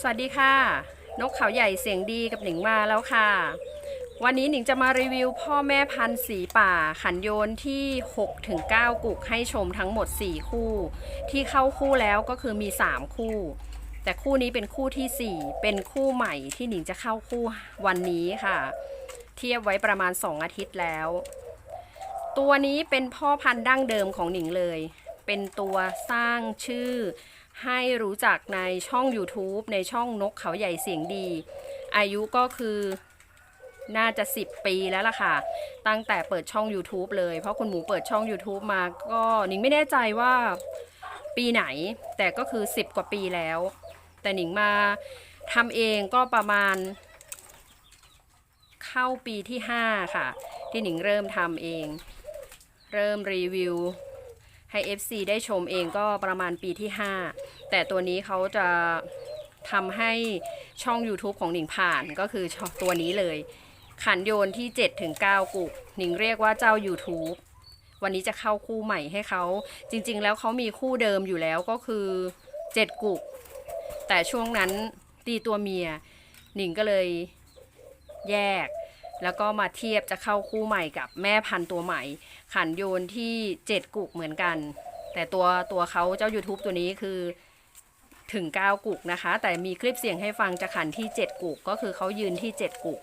สวัสดีค่ะ นกเขาใหญ่เสียงดีกับหนิงมาแล้วค่ะ วันนี้หนิงจะมารีวิวพ่อแม่พันธุ์สีป่าขันโยนที่6ถึง9กุกให้ชมทั้งหมด 4 คู่ ที่เข้าคู่แล้วก็คือมี 3 คู่ แต่คู่นี้เป็นคู่ทีสี่ 4 เป็นคู่ใหม่ที่หนิงจะเข้าคู่วันนี้ค่ะ เทียบไว้ประมาณ 2 อาทิตย์แล้ว ตัวนี้เป็นพ่อพันธุ์ดั้งเดิมของหนิงเลย เป็นตัวสร้างชื่อ ให้รู้จักในช่อง YouTube ในช่องนกเขาใหญ่เสียงดี อายุก็คือน่าจะ 10 ปีแล้วล่ะค่ะ ตั้งแต่เปิดช่อง YouTube เลย เพราะคุณหมูเปิดช่อง YouTube มาก็หนิงไม่แน่ใจว่าปีไหน แต่ก็คือ 10 กว่าปีแล้ว แต่หนิงมาทำเองก็ประมาณ เข้าปีที่ 5 ค่ะ ที่หนิงเริ่มทำเอง เริ่มรีวิว ให้ FC ได้ชมเองก็ประมาณปีที่ 5 แต่ตัวนี้เขาจะทำให้ช่อง YouTube ของหนิงผ่านก็คือชอตัวนี้เลย ขันโยนที่7ถึงกุกหนิงเรียกว่าเจ้า YouTube วันนี้จะเข้าคู่ใหม่ให้เขา จริง ๆ แล้วเขามีคู่เดิมอยู่แล้วก็คือ 7 กุก แต่ช่วงนั้นตีตัวเมียหนิงก็เลยแยก แล้วก็มาเทียบจะเข้าคู่ใหม่กับแม่พันธุ์ตัวใหม่ ขันโยนที่ 7 กุกเหมือนกัน แต่ตัวตัวเขาเจ้า YouTube ตัวนี้คือถึง 9 กุกนะคะ แต่มีคลิปเสียงให้ฟังจะขันที่ 7 กุก ก็คือเขายืนที่ 7 กุก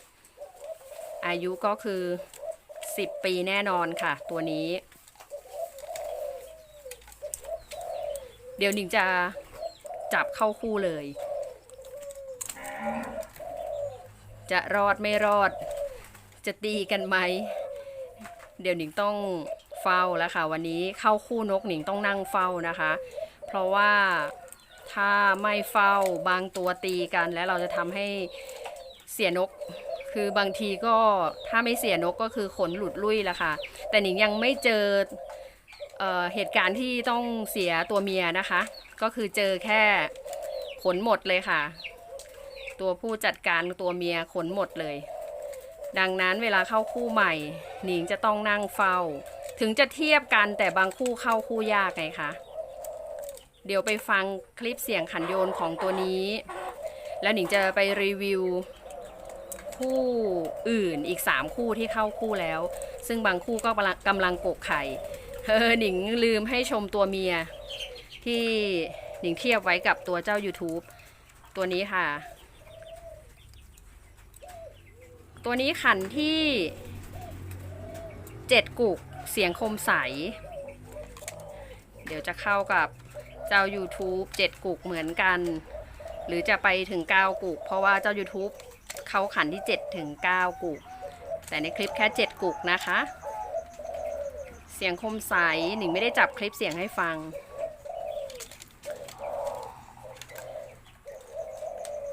อายุก็คือ 10 ปีแน่นอนค่ะ ตัวนี้ เดี๋ยวหนิงจะจับเข้าคู่เลย จะรอดไม่รอด จะตีกันไหม เดี๋ยวหนิงต้องเฝ้าแล้วค่ะ วันนี้เข้าคู่นกหนิงต้องนั่งเฝ้านะคะ เพราะว่าถ้าไม่เฝ้าบางตัวตีกันแล้วเราจะทำให้เสียนก คือบางทีก็ถ้าไม่เสียนกก็คือขนหลุดลุ่ยละค่ะ แต่หนิงยังไม่เจอเออเหตุการณ์ที่ต้องเสียตัวเมียนะคะ ก็คือเจอแค่ขนหมดเลยค่ะ ตัวผู้จัดการตัวเมียขนหมดเลย ดังนั้นเวลาเข้าคู่ใหม่ หนิงจะต้องนั่งเฝ้า ถึงจะเทียบกันแต่บางคู่เข้าคู่ยากไงคะ เดี๋ยวไปฟังคลิปเสียงขันโยนของตัวนี้ แล้วหนิงจะไปรีวิว คู่อื่นอีก 3 คู่ที่เข้าคู่แล้ว ซึ่งบางคู่ก็กำลังกกไข่เฮ้อหนิงลืมให้ชมตัวเมีย ที่หนิงเทียบไว้กับตัวเจ้า YouTube ตัวนี้ค่ะ ตัวนี้ขันที่7กุกเสียงคมใส เดี๋ยวจะเข้ากับเจ้า YouTube 7กุกเหมือนกัน หรือจะไปถึง 9 กุก เพราะว่าเจ้า YouTube เขาขันที่ 7 ถึง 9 กุก แต่ในคลิปแค่ 7 กุกนะคะ เสียงคมใสหนิงไม่ได้จับคลิปเสียงให้ฟัง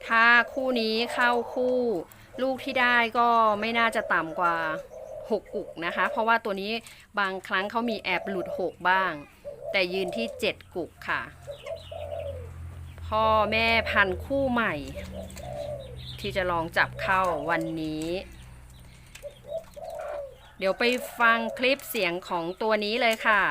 ถ้าคู่นี้เข้าคู่ ลูกที่ได้ก็ไม่น่าจะต่ำกว่า 6 กุกนะคะ เพราะว่าตัวนี้บางครั้งเขามีแอบหลุด 6 บ้าง แต่ยืนที่ 7 กุกค่ะ พ่อแม่พันคู่ใหม่ ที่จะลองจับเข้าวันนี้ เดี๋ยวไปฟังคลิปเสียงของตัวนี้เลยค่ะ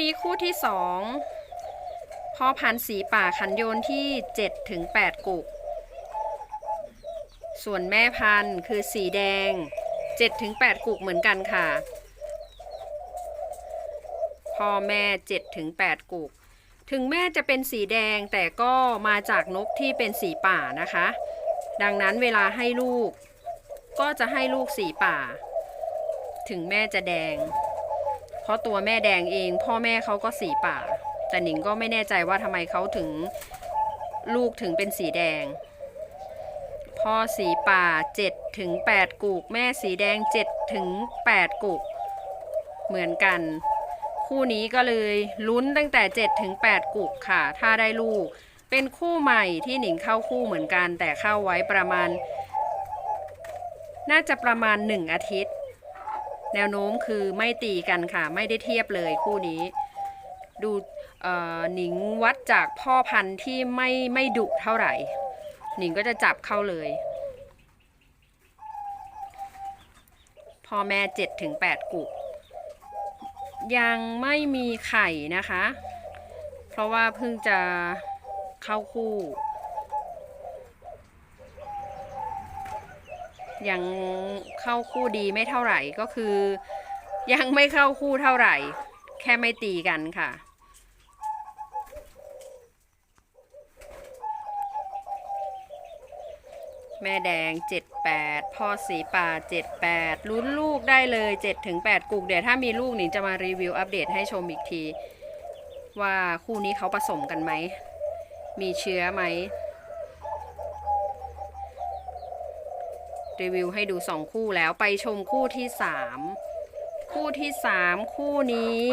นี้คู่ที่สองพ่อพันธุ์สีป่าขันโยนที่7ถึง8กุก ส่วนแม่พันธุ์คือสีแดง7ถึง8กุกเหมือนกันค่ะ พ่อแม่7ถึง8กุก ถึงแม่จะเป็นสีแดงแต่ก็มาจากนกที่เป็นสีป่านะคะ ดังนั้นเวลาให้ลูก ก็จะให้ลูกสีป่า ถึงแม่จะแดง เพราะตัวแม่แดงเอง พ่อแม่เขาก็สีป่า แต่หนิงก็ไม่แน่ใจว่าทำไมเขาถึงลูกถึงเป็นสีแดง พ่อสีป่า7ถึง8กุกแม่สีแดง7ถึง8กุกเหมือนกัน คู่นี้ก็เลยลุ้นตั้งแต่7ถึง8กุกค่ะ ถ้าได้ลูก เป็นคู่ใหม่ที่หนิงเข้าคู่เหมือนกัน แต่เข้าไว้ประมาณ น่าจะประมาณ 1 อาทิตย์ แนวโน้มคือไม่ตีกันค่ะ ไม่ได้เทียบเลยคู่นี้ ดูหนิงวัดจากพ่อพันธุ์ที่ไม่ไม่ดุเท่าไหร่ หนิงก็จะจับเข้าเลย พ่อแม่เจ็ดถึงแปดกุก ยังไม่มีไข่นะคะ เพราะว่าเพิ่งจะเข้าคู่ ยังเข้าคู่ดีไม่เท่าไหร่ก็คือ ยังไม่เข้าคู่เท่าไหร่ แค่ไม่ตีกันค่ะ แม่แดง 78 พ่อสีป่า 78 ลุ้นลูกได้เลย 7-8กุกเดี๋ยวถ้ามีลูกหนิงจะมารีวิวอัปเดตให้ชมอีกที ว่าคู่นี้เขาผสมกันไหม มีเชื้อไหม รีวิวให้ดู 2 คู่แล้วไปชมคู่ที่ 3 คู่ที่ 3 คู่นี้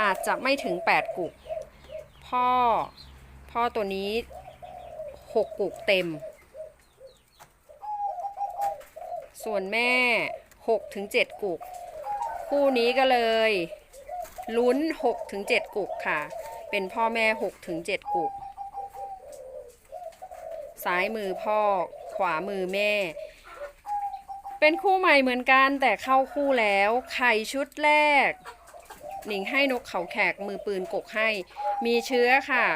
อาจจะไม่ถึง 8 กุก พ่อ พ่อตัวนี้ 6 กุกเต็ม ส่วนแม่ 6 ถึง 7 กุก คู่นี้ก็เลย ลุ้น 6 ถึง 7 กุกค่ะ เป็นพ่อแม่ 6 ถึง 7 กุก ซ้ายมือพ่อ ขวามือแม่ เป็นคู่ใหม่เหมือนกันแต่เข้าคู่แล้ว ไข่ชุดแรก หนิงให้นกเขาแขกมือปืนกกให้ มีเชื้อค่ะ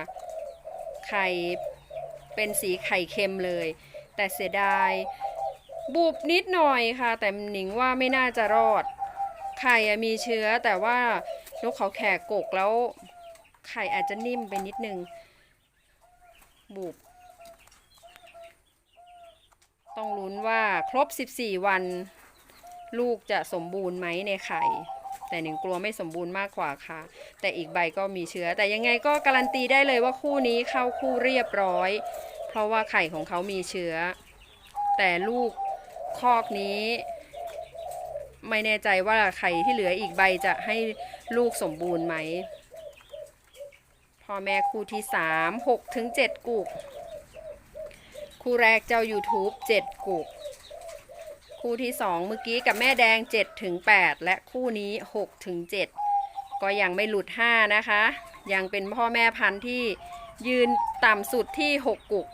ไข่เป็นสีไข่เค็มเลย แต่เสียดาย บุบนิดหน่อยค่ะ แต่หนิงว่าไม่น่าจะรอด ไข่มีเชื้อแต่ว่านกเขาแขกกกแล้ว ไข่อาจจะนิ่มไปนิดนึง บุบ ต้องลุ้นว่าครบ 14 วัน ลูกจะสมบูรณ์ไหมในไข่ แต่หนิงกลัวไม่สมบูรณ์มากกว่าค่ะ แต่อีกใบก็มีเชื้อ แต่ยังไงก็การันตีได้เลยว่าคู่นี้เข้าคู่เรียบร้อย เพราะว่าไข่ของเขามีเชื้อ แต่ลูกคอกนี้ ไม่แน่ใจว่าไข่ที่เหลืออีกใบจะให้ลูกสมบูรณ์ไหมพ่อแม่คู่ที่ 3 6ถึง7กุก คู่แรกเจ้า YouTube 7 กุก คู่ที่ 2 เมื่อกี้กับแม่แดง 7 ถึง 8 และคู่นี้ 6 ถึง 7 ก็ยังไม่หลุด 5 นะคะ ยังเป็นพ่อแม่พันธุ์ที่ยืนต่ำสุดที่ 6 กุก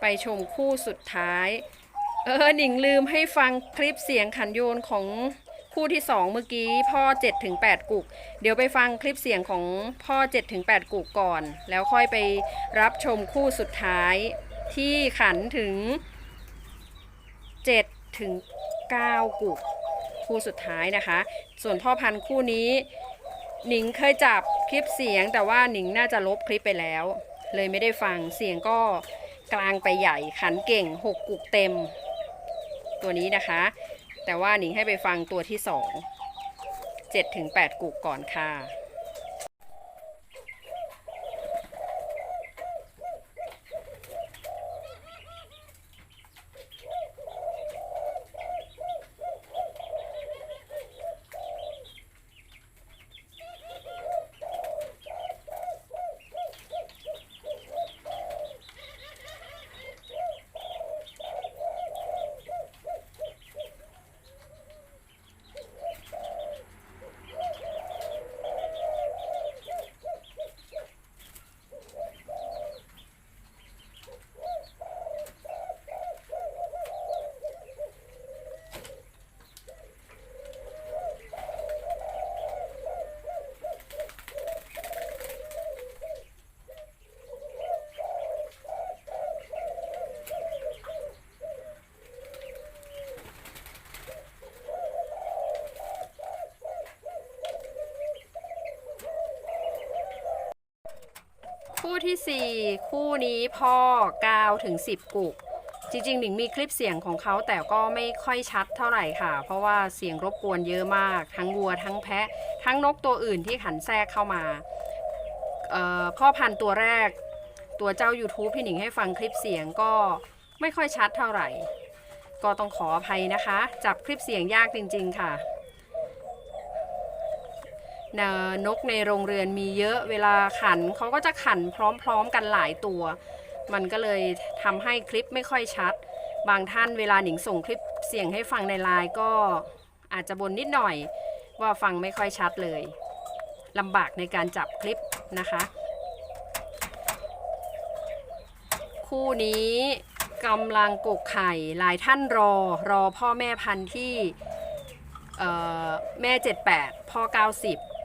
ไปชมคู่สุดท้าย เออหนิงลืมให้ฟังคลิปเสียงขันโยนของ คู่ที่ 2 เมื่อกี้พ่อ7ถึง8กุก เดี๋ยวไปฟังคลิปเสียงของพ่อ7ถึง8กุกก่อน แล้วค่อยไปรับชมคู่สุดท้ายที่ขันถึง7ถึง9กุก คู่สุดท้ายนะคะ ส่วนพ่อพันธุ์คู่นี้หนิงเคยจับคลิปเสียงแต่ว่าหนิงน่าจะลบคลิปไปแล้ว เลยไม่ได้ฟังเสียงก็กลางไปใหญ่ขันเก่ง 6 กุกเต็ม ตัวนี้นะคะ แต่ว่าหนิงให้ไปฟังตัวที่สองเจ็ดถึงแปดกุกก่อนค่ะ ที่ 4 คู่นี้พ่อ9ถึง10 กุก จริงๆหนิงมีคลิปเสียงของเขาแต่ก็ไม่ค่อยชัดเท่าไหร่ค่ะ เพราะว่าเสียงรบกวนเยอะมาก ทั้งวัวทั้งแพะ ทั้งนกตัวอื่นที่ขันแทรกเข้ามาพ่อพันธุ์ตัวแรก ตัวเจ้า YouTube พี่หนิงให้ฟังคลิปเสียงก็ไม่ค่อยชัดเท่าไหร่ ก็ต้องขออภัยนะคะ จับคลิปเสียงยากจริง ๆ ค่ะ นนกในโรงเรือนมีเยอะเวลาขันเขาก็จะขันพร้อมๆกันหลายตัว มันก็เลยทำให้คลิปไม่ค่อยชัด บางท่านเวลาหนิงส่งคลิปเสียงให้ฟังในไลน์ก็อาจจะบนนิดหน่อยว่าฟังไม่ค่อยชัดเลยลำบากในการจับคลิปนะคะ คู่นี้กำลังกกไข่หลายท่านรอรอพ่อแม่พันธุ์ที่เอ่อแม่ 78 พ่อ 90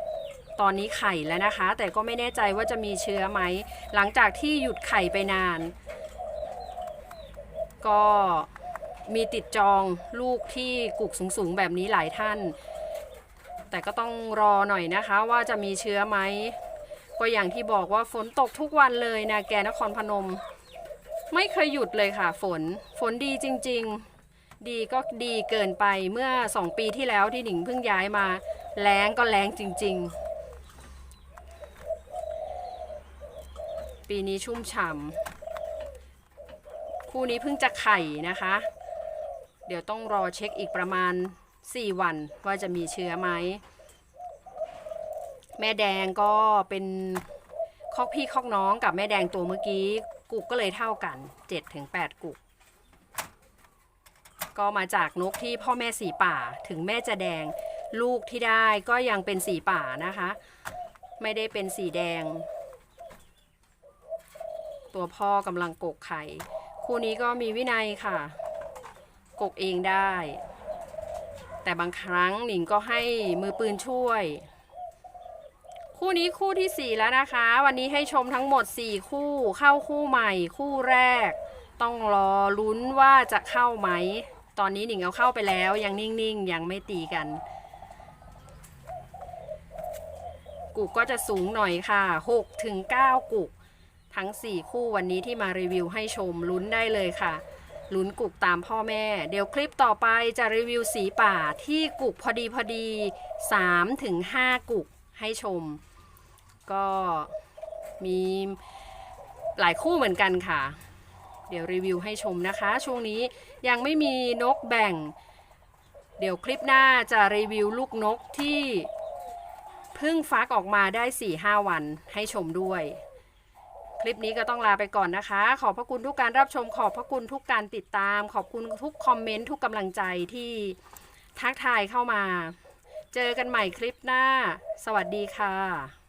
ตอนนี้ไข่แล้วนะคะ แต่ก็ไม่แน่ใจว่าจะมีเชื้อไหม หลังจากที่หยุดไข่ไปนาน ก็มีติดจองลูกที่กุกสูงๆ แบบนี้หลายท่าน แต่ก็ต้องรอหน่อยนะคะว่าจะมีเชื้อไหม ก็อย่างที่บอกว่าฝนตกทุกวันเลยนะแกนครพนม ไม่เคยหยุดเลยค่ะฝนฝนดีจริง ๆ ดีก็ดีเกินไปเมื่อสองปีที่แล้วที่หนิงเพิ่งย้ายมาแล้งก็แล้งจริง ๆ ปีนี้ชุ่มฉ่ำคู่นี้เพิ่งจะไข่นะคะ เดี๋ยวต้องรอเช็คอีกประมาณ 4 วันว่าจะมีเชื้อไหม แม่แดงก็เป็นคอกพี่คอกน้องกับแม่แดงตัวเมื่อกี้ กุกก็เลยเท่ากัน7ถึง8กุก ก็มาจากนกที่พ่อแม่สีป่าถึงแม่จะแดงลูกที่ได้ก็ยังเป็นสีป่านะคะ ไม่ได้เป็นสีแดง ตัวพ่อกำลังกกไข่ คู่นี้ก็มีวินัยค่ะ กกเองได้ แต่บางครั้งหนิงก็ให้มือปืนช่วย คู่นี้คู่ที่ 4 แล้วนะคะ วันนี้ให้ชมทั้งหมด 4 คู่เข้าคู่ใหม่ คู่แรก ต้องรอลุ้นว่าจะเข้าไหม ตอนนี้หนิงเอาเข้าไปแล้วยังนิ่งๆ ยังไม่ตีกันกุกก็จะสูงหน่อยค่ะ 6 ถึง 9 กุก ทั้ง 4 คู่วันนี้ที่มารีวิวให้ชมลุ้นได้เลยค่ะ ลุ้นกุกตามพ่อแม่ เดี๋ยวคลิปต่อไปจะรีวิวสีป่าที่กุกพอดีพอดี3ถึง5กุกให้ชม ก็มีหลายคู่เหมือนกันค่ะ เดี๋ยวรีวิวให้ชมนะคะ ช่วงนี้ยังไม่มีนกแบ่ง เดี๋ยวคลิปหน้าจะรีวิวลูกนกที่เพิ่งฟักออกมาได้4-5วันให้ชมด้วย คลิปนี้ก็ต้องลาไปก่อนนะคะ ขอบพระคุณทุกการรับชม ขอบพระคุณทุกการติดตาม ขอบคุณทุกคอมเมนต์ทุกกำลังใจที่ทักทายเข้ามา เจอกันใหม่คลิปหน้า สวัสดีค่ะ